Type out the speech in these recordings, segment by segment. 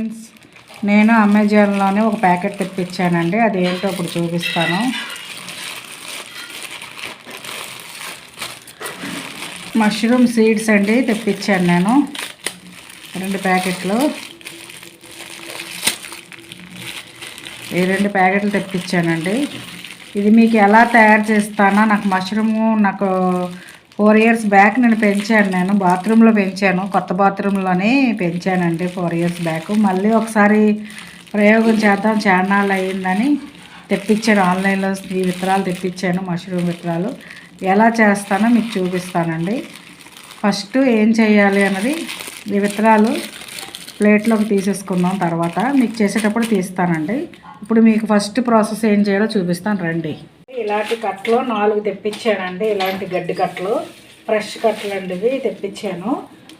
Friends నేను అమెజాన్లోనే ఒక packet తెప్పించానండి. అది ఏంటో ఇప్పుడు చూపిస్తాను. మష్రూమ్ సీడ్స్ అండి తెప్పించాను నేను. రెండు ప్యాకెట్లు. ఈ రెండు ప్యాకెట్లు తెప్పించానండి. ఇది మీకు ఎలా తయారు చేస్తానో నాకు మష్రూము నాకు ఫోర్ ఇయర్స్ బ్యాక్ నేను పెంచాను నేను బాత్రూంలో పెంచాను కొత్త బాత్రూంలోనే పెంచానండి ఫోర్ ఇయర్స్ బ్యాక్. మళ్ళీ ఒకసారి ప్రయోగం చేద్దాం చాన్నాళ్ళు అయ్యిందని తెప్పించాను ఆన్లైన్లో ఈ విత్తనాలు తెప్పించాను మష్రూమ్ విత్తనాలు. ఎలా చేస్తానో మీకు చూపిస్తానండి. ఫస్ట్ ఏం చేయాలి అన్నది ఈ విత్తనాలు ప్లేట్లోకి తీసేసుకుందాం తర్వాత. మీకు చేసేటప్పుడు తీస్తానండి. ఇప్పుడు మీకు ఫస్ట్ ప్రాసెస్ ఏం చేయాలో చూపిస్తాను రండి. ఇలాంటి కట్టలు నాలుగు తెప్పించానండి. ఇలాంటి గడ్డి కట్టలు ఫ్రెష్ కట్టలు అండి ఇవి తెప్పించాను.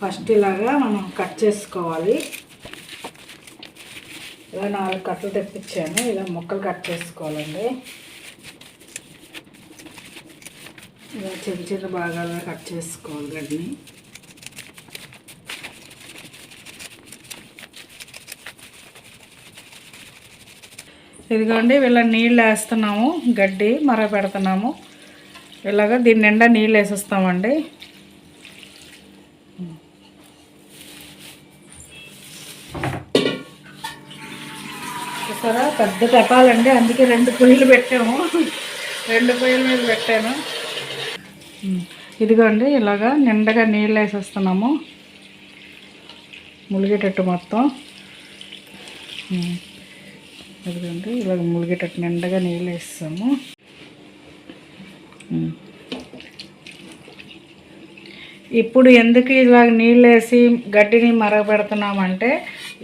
ఫస్ట్ ఇలాగా మనం కట్ చేసుకోవాలి. ఇలా నాలుగు కట్టలు తెప్పించాను. ఇలా ముక్కలు కట్ చేసుకోవాలండి. ఇలా చిన్న చిన్న భాగాలుగా కట్ చేసుకోవాలి గడ్డిని. ఇదిగోండి వీళ్ళ నీళ్ళు వేస్తున్నాము గడ్డి మర పెడుతున్నాము. ఇలాగ దీని నిండా నీళ్ళు వేసేస్తామండి చూసారా? పెద్ద తెపాలండి అందుకే రెండు పొయ్యిలు పెట్టాము. రెండు పొయ్యిల మీద పెట్టాను. ఇదిగోండి ఇలాగా నిండగా నీళ్ళు వేసేస్తున్నాము ములిగేటట్టు మొత్తం. ఇదిగోండి ఇలాగ ములిగేటట్టు నిండగా నీళ్ళు వేస్తాము. ఇప్పుడు ఎందుకు ఇలాగ నీళ్ళు వేసి గడ్డిని మరగపెడుతున్నామంటే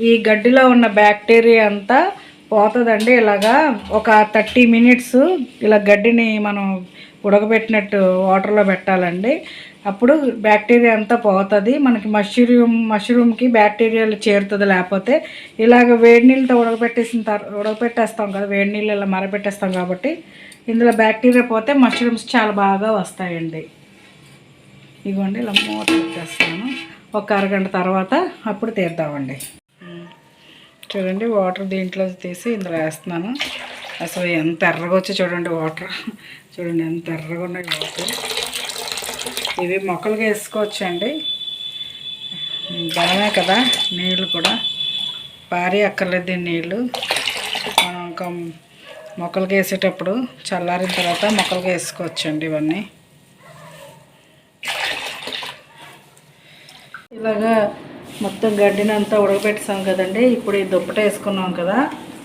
ఈ గడ్డిలో ఉన్న బ్యాక్టీరియా అంతా పోతుందండి. ఇలాగా ఒక థర్టీ మినిట్స్ ఇలా గడ్డిని మనం ఉడకబెట్టినట్టు వాటర్లో పెట్టాలండి. అప్పుడు బ్యాక్టీరియా అంతా పోతుంది. మనకి మష్రూమ్ మష్రూమ్కి బ్యాక్టీరియాలు చేరుతుంది లేకపోతే ఇలాగ వేడి నీళ్ళతో ఉడకబెట్టేసిన తర్వాత ఉడకబెట్టేస్తాం కదా వేడి నీళ్ళు ఇలా మరబెట్టేస్తాం కాబట్టి ఇందులో బ్యాక్టీరియా పోతే మష్రూమ్స్ చాలా బాగా వస్తాయండి. ఇదిగోండి ఇలా మూత పెట్టేస్తాను. ఒక అరగంట తర్వాత అప్పుడు తీద్దామండి. చూడండి వాటర్ దీంట్లో తీసి ఇందులో వేస్తున్నాను. అసలు ఎంత ఎర్రగా వచ్చి చూడండి వాటర్ చూడండి ఎంత ఎర్రగా ఉన్నాయి వాటర్ ఇవి మొక్కలకి వేసుకోవచ్చండి. బలమే కదా నీళ్ళు కూడా. భారీ అక్కర్లేదు నీళ్ళు. మనం ఇంకా మొక్కలకి వేసేటప్పుడు చల్లారిన తర్వాత మొక్కలకి వేసుకోవచ్చండి ఇవన్నీ. ఇలాగా మొత్తం గడ్డిని అంతా ఉడకబెట్టాం కదండి. ఇప్పుడు ఈ దుప్పట వేసుకున్నాం కదా.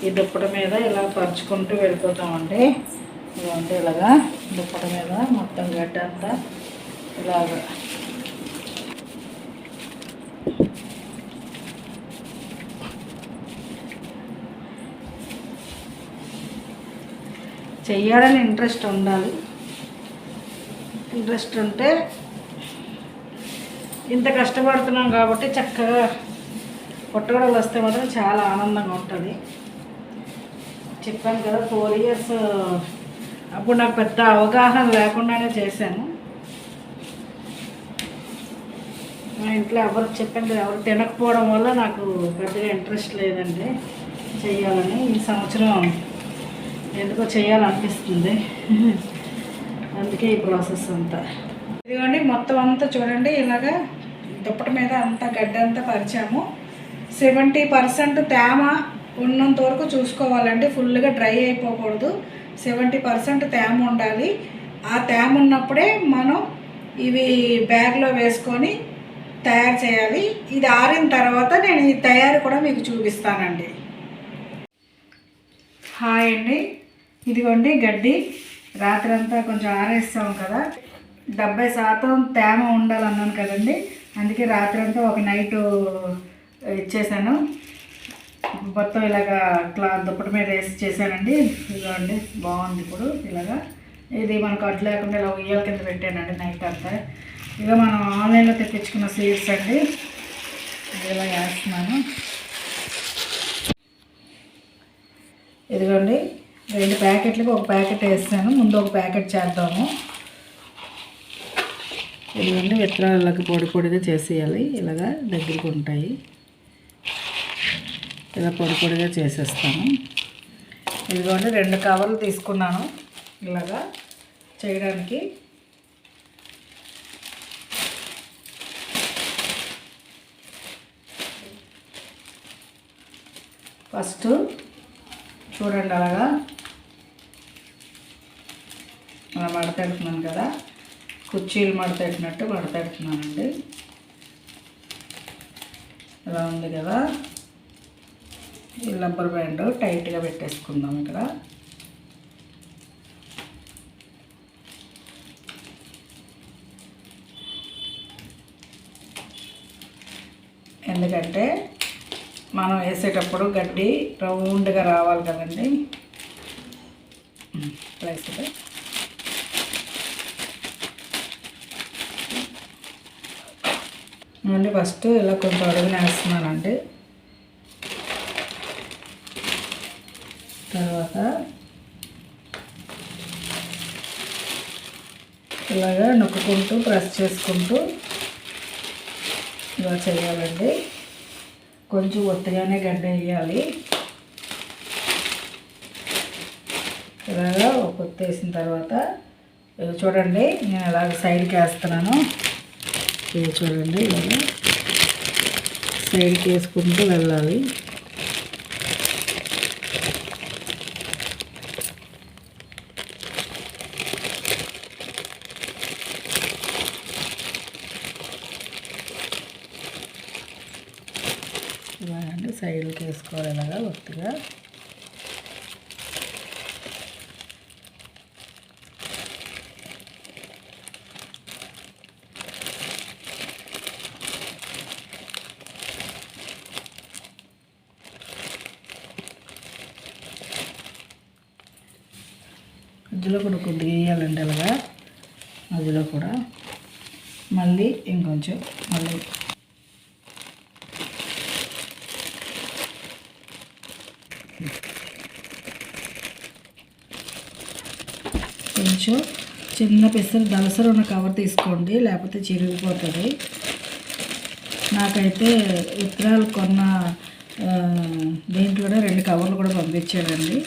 ఈ దుప్పట మీద ఇలా పరుచుకుంటూ వెళ్ళిపోతామండి. ఇదంటే ఇలాగా దుప్పట మీద మొత్తం గడ్డి అంతా ఇలాగ. చెయ్యాలని ఇంట్రెస్ట్ ఉండాలి. ఇంట్రెస్ట్ ఉంటే ఇంత కష్టపడుతున్నాం కాబట్టి చక్కగా పుట్టగడలు వస్తే మాత్రం చాలా ఆనందంగా ఉంటుంది. చెప్పాను కదా ఫోర్ ఇయర్స్ అప్పుడు నాకు పెద్ద అవగాహన లేకుండానే చేశాను. మా ఇంట్లో ఎవరు చెప్పాను కదా ఎవరు తినకపోవడం వల్ల నాకు పెద్దగా ఇంట్రెస్ట్ లేదండి చేయాలని ఈ సంవత్సరం ఎందుకో చేయాలనిపిస్తుంది అందుకే ఈ ప్రాసెస్ అంతా. ఇదిగోండి మొత్తం అంతా చూడండి ఇలాగా దుప్పటి మీద అంతా గడ్డ అంతా పరిచాము. సెవెంటీ పర్సెంట్ తేమ ఉన్నంత వరకు చూసుకోవాలండి. ఫుల్గా డ్రై అయిపోకూడదు. సెవెంటీ పర్సెంట్ తేమ ఉండాలి. ఆ తేమ ఉన్నప్పుడే మనం ఇవి బ్యాగ్లో వేసుకొని తయారు చేయాలి. ఇది ఆరిన తర్వాత నేను ఈ తయారు కూడా మీకు చూపిస్తానండి. హాయ్ అండి. ఇదిగోండి గడ్డి. రాత్రంతా కొంచెం ఆరేస్తాం కదా. డెబ్బై శాతం తేమ ఉండాలన్నాను కదండి. అందుకే రాత్రంతా ఒక నైట్ ఇచ్చేసాను. మొత్తం ఇలాగా క్లా దుప్పటి మీద వేసి చేశానండి. ఇదిగోండి బాగుంది ఇప్పుడు ఇలాగా. ఇది మనకు అడ్డు లేకుండా ఇలా ఉయ్యాల కింద పెట్టానండి నైట్ అంతా. ఇక మనం ఆన్లైన్లో తెప్పించుకున్న సీడ్స్ అండి. ఇది ఇలా వేస్తున్నాను. ఇదిగోండి రెండు ప్యాకెట్లకి ఒక ప్యాకెట్ వేస్తాను ముందు ఒక ప్యాకెట్ చేద్దాము. ఇదిగోండి విత్తనాలకి పొడి పొడిగా చేసేయాలి. ఇలాగా దగ్గరికి ఉంటాయి. ఇలా పొడి పొడిగా చేసేస్తాను. ఇదిగోండి రెండు కవర్లు తీసుకున్నాను. ఇలాగా చేయడానికి ఫస్ట్ చూడండి అలాగా. అలా మడతెడుతున్నాను కదా. కుర్చీలు మడతెట్టినట్టు మడతెడుతున్నానండి. ఇలా ఉంది కదా. ఈ రబ్బర్ బ్యాండ్ టైట్గా పెట్టేసుకుందాం ఇక్కడ. ఎందుకంటే మనం వేసేటప్పుడు గడ్డి రౌండ్గా రావాలి కదండి. ప్లస్ మళ్ళీ ఫస్ట్ ఇలా కొంత అడుగున వేస్తున్నానండి. తర్వాత ఇలాగా నొక్కుంటూ ప్రెస్ చేసుకుంటూ ఇలా చేయాలండి. కొంచెం ఒత్తిగానే గడ్డ వేయాలి. ఇలాగా ఒక కొత్త వేసిన తర్వాత చూడండి నేను ఇలాగ సైడ్కి వేస్తున్నాను. ఇది చూడండి ఇలాగ సైడ్కి వేసుకుంటూ వెళ్ళాలి. చేసుకోవాలి ఇలాగా ఒత్తిగా. మధ్యలో కూడా కొద్దిగా వేయాలండి అలాగా. మధ్యలో కూడా. మళ్ళీ ఇంకొంచెం మళ్ళీ కొంచెం చిన్న పెసరు దలసరు ఉన్న కవర్ తీసుకోండి లేకపోతే చిరిగిపోతుంది. నాకైతే విత్తనాలు కొన్న దీంట్లోనే రెండు కవర్లు కూడా పంపించాడండి.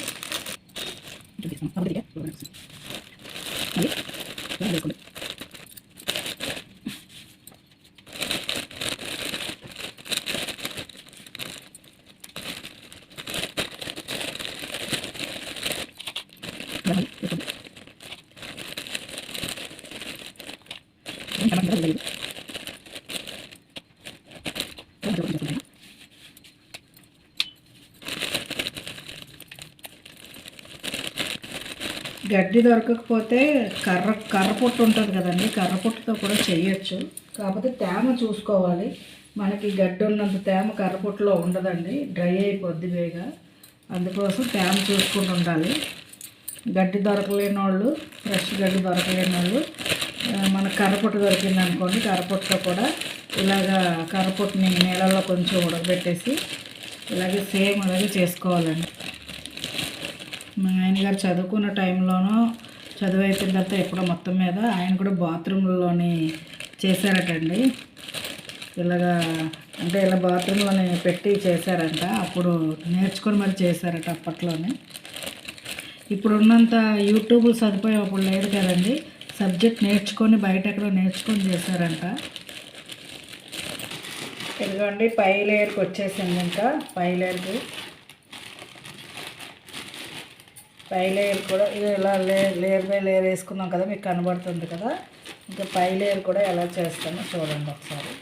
గడ్డి దొరకకపోతే కర్ర కర్ర పొట్టు ఉంటుంది కదండి కర్ర పొట్టుతో కూడా చేయొచ్చు. కాకపోతే తేమ చూసుకోవాలి. మనకి గడ్డి ఉన్నంత తేమ కర్ర పొట్టులో ఉండదండి డ్రై అయిపోద్ది వేగా. అందుకోసం తేమ చూసుకుంటూ ఉండాలి. గడ్డి దొరకలేని వాళ్ళు ఫ్రెష్ గడ్డి దొరకలేని వాళ్ళు మన కర్రపొట్టు దొరికింది అనుకోండి కర్రపొట్టుతో కూడా ఇలాగా కర్రపొట్టుని నీళ్ళల్లో కొంచెం ఉడకబెట్టేసి ఇలాగే సేమ్ అలాగే చేసుకోవాలండి. మా ఆయన గారు చదువుకున్న టైంలోనూ చదువు అయిపోయిన తర్వాత ఎప్పుడో మొత్తం మీద ఆయన కూడా బాత్రూంలోని చేశారటండి. ఇలాగా అంటే ఇలా బాత్రూంలోని పెట్టి చేశారంట. అప్పుడు నేర్చుకొని మరి చేశారట అప్పట్లోనే. ఇప్పుడున్నంత యూట్యూబ్ సదుపాయం అప్పుడు లేదు కదండి. సబ్జెక్ట్ నేర్చుకొని బయట ఎక్కడో నేర్చుకొని చేశారంట. ఇదిగోండి పై లేయర్కి వచ్చేసింది ఇంకా పై లేయర్కి పై లేయర్ కూడా ఇది ఇలా లే లేయర్ బై లేయర్ వేసుకున్నాం కదా మీకు కనబడుతుంది కదా. ఇంకా పై లేయర్ కూడా ఎలా చేస్తామో చూడండి ఒకసారి.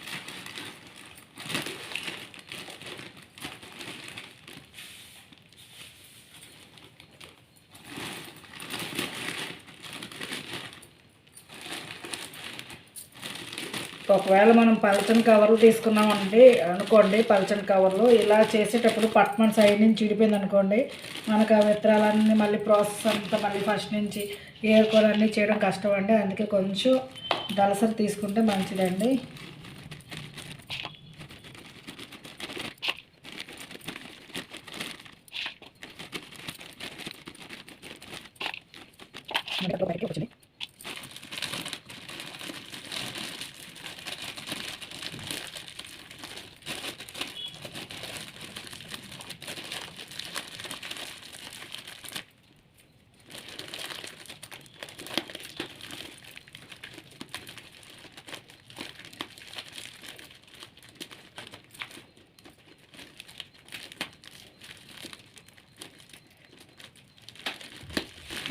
ఒకవేళ మనం పలచని కవర్లు తీసుకున్నామంటే అనుకోండి పలచని కవర్లు ఇలా చేసేటప్పుడు పట్మన్ సైడ్ నుంచి విడిపోయింది అనుకోండి మనకు ఆ విత్తనాలన్నీ మళ్ళీ ప్రాసెస్ అంతా మళ్ళీ ఫస్ట్ నుంచి ఏరుకోవాలన్నీ చేయడం కష్టం అండి. అందుకే కొంచెం దలసరి తీసుకుంటే మంచిదండి.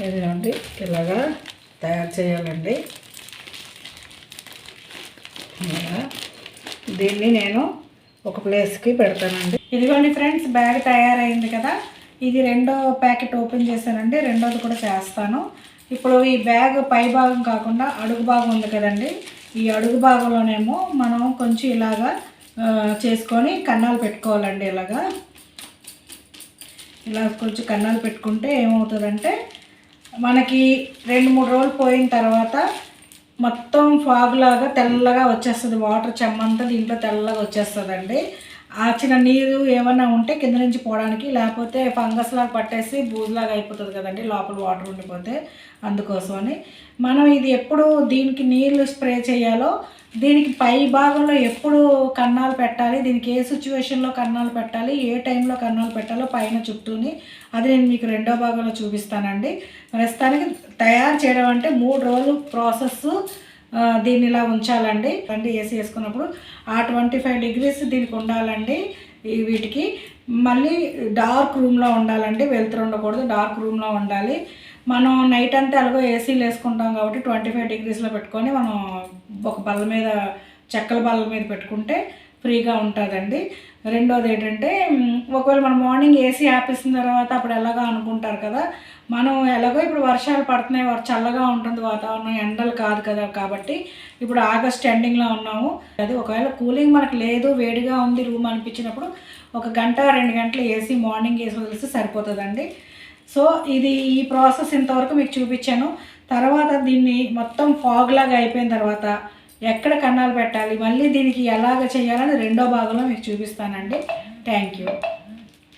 ఇదిగోండి ఇలాగా తయారు చేయాలండి. ఇలాగా దీన్ని నేను ఒక ప్లేస్కి పెడతానండి. ఇదిగోండి ఫ్రెండ్స్ బ్యాగ్ తయారైంది కదా. ఇది రెండో ప్యాకెట్ ఓపెన్ చేశానండి. రెండోది కూడా చేస్తాను. ఇప్పుడు ఈ బ్యాగ్ పై భాగం కాకుండా అడుగు భాగం ఉంది కదండి. ఈ అడుగు భాగంలోనేమో మనం కొంచెం ఇలాగా చేసుకొని కన్నాలు పెట్టుకోవాలండి ఇలాగా. ఇలా కొంచెం కన్నాలు పెట్టుకుంటే ఏమవుతుందంటే మనకి రెండు మూడు రోజులు పోయిన తర్వాత మొత్తం ఫాగ్ లాగా తెల్లగా వచ్చేస్తుంది. వాటర్ చెమ్మంతా దీంట్లో తెల్లగా వచ్చేస్తుందండి. ఆచిన నీరు ఏమైనా ఉంటే కింద నుంచి పోవడానికి లేకపోతే ఫంగస్ లాగా పట్టేసి బూజులాగా అయిపోతుంది కదండి లోపల వాటర్ ఉండిపోతే అందుకోసమని. మనం ఇది ఎప్పుడు దీనికి నీళ్ళు స్ప్రే చేయాలో దీనికి పై భాగంలో ఎప్పుడు కన్నాలు పెట్టాలి దీనికి ఏ సిచ్యువేషన్లో కన్నాలు పెట్టాలి ఏ టైంలో కన్నాలు పెట్టాలో పైన చుట్టూని అది నేను మీకు రెండో భాగంలో చూపిస్తానండి. ప్రస్తుతానికి తయారు చేయడం అంటే మూడు రోజులు ప్రాసెస్ దీన్ని ఇలా ఉంచాలండి. అండి ఏసీ వేసుకున్నప్పుడు ఆ ట్వంటీ ఫైవ్ డిగ్రీస్ దీనికి ఉండాలండి ఈ వీటికి. మళ్ళీ డార్క్ రూమ్లో ఉండాలండి వెలుతురు ఉండకూడదు డార్క్ రూమ్లో ఉండాలి. మనం నైట్ అంతా అలాగో ఏసీలు వేసుకుంటాం కాబట్టి ట్వంటీ ఫైవ్ డిగ్రీస్లో పెట్టుకొని మనం ఒక బల్ల మీద చెక్కల బల్ల మీద పెట్టుకుంటే ఫ్రీగా ఉంటుందండి. రెండోది ఏంటంటే ఒకవేళ మనం మార్నింగ్ ఏసీ ఆపేసిన తర్వాత అప్పుడు ఎలాగా అనుకుంటారు కదా మనం ఎలాగో ఇప్పుడు వర్షాలు పడుతున్నాయి వర్- చల్లగా ఉంటుంది వాతావరణం ఎండలు కాదు కదా కాబట్టి ఇప్పుడు ఆగస్ట్ ఎండింగ్లో ఉన్నాము. అది ఒకవేళ కూలింగ్ మనకు లేదు వేడిగా ఉంది రూమ్ అనిపించినప్పుడు ఒక గంట రెండు గంటలు ఏసీ మార్నింగ్ వేసి వదిలిస్తే సరిపోతుందండి. సో ఇది ఈ ప్రాసెస్ ఇంతవరకు మీకు చూపించాను. తర్వాత దీన్ని మొత్తం ఫాగ్ లాగా అయిపోయిన తర్వాత ఎక్కడ కన్నాలు పెట్టాలి మళ్ళీ దీనికి ఎలాగ చేయాలని రెండో భాగంలో మీకు చూపిస్తానండి. Thank you.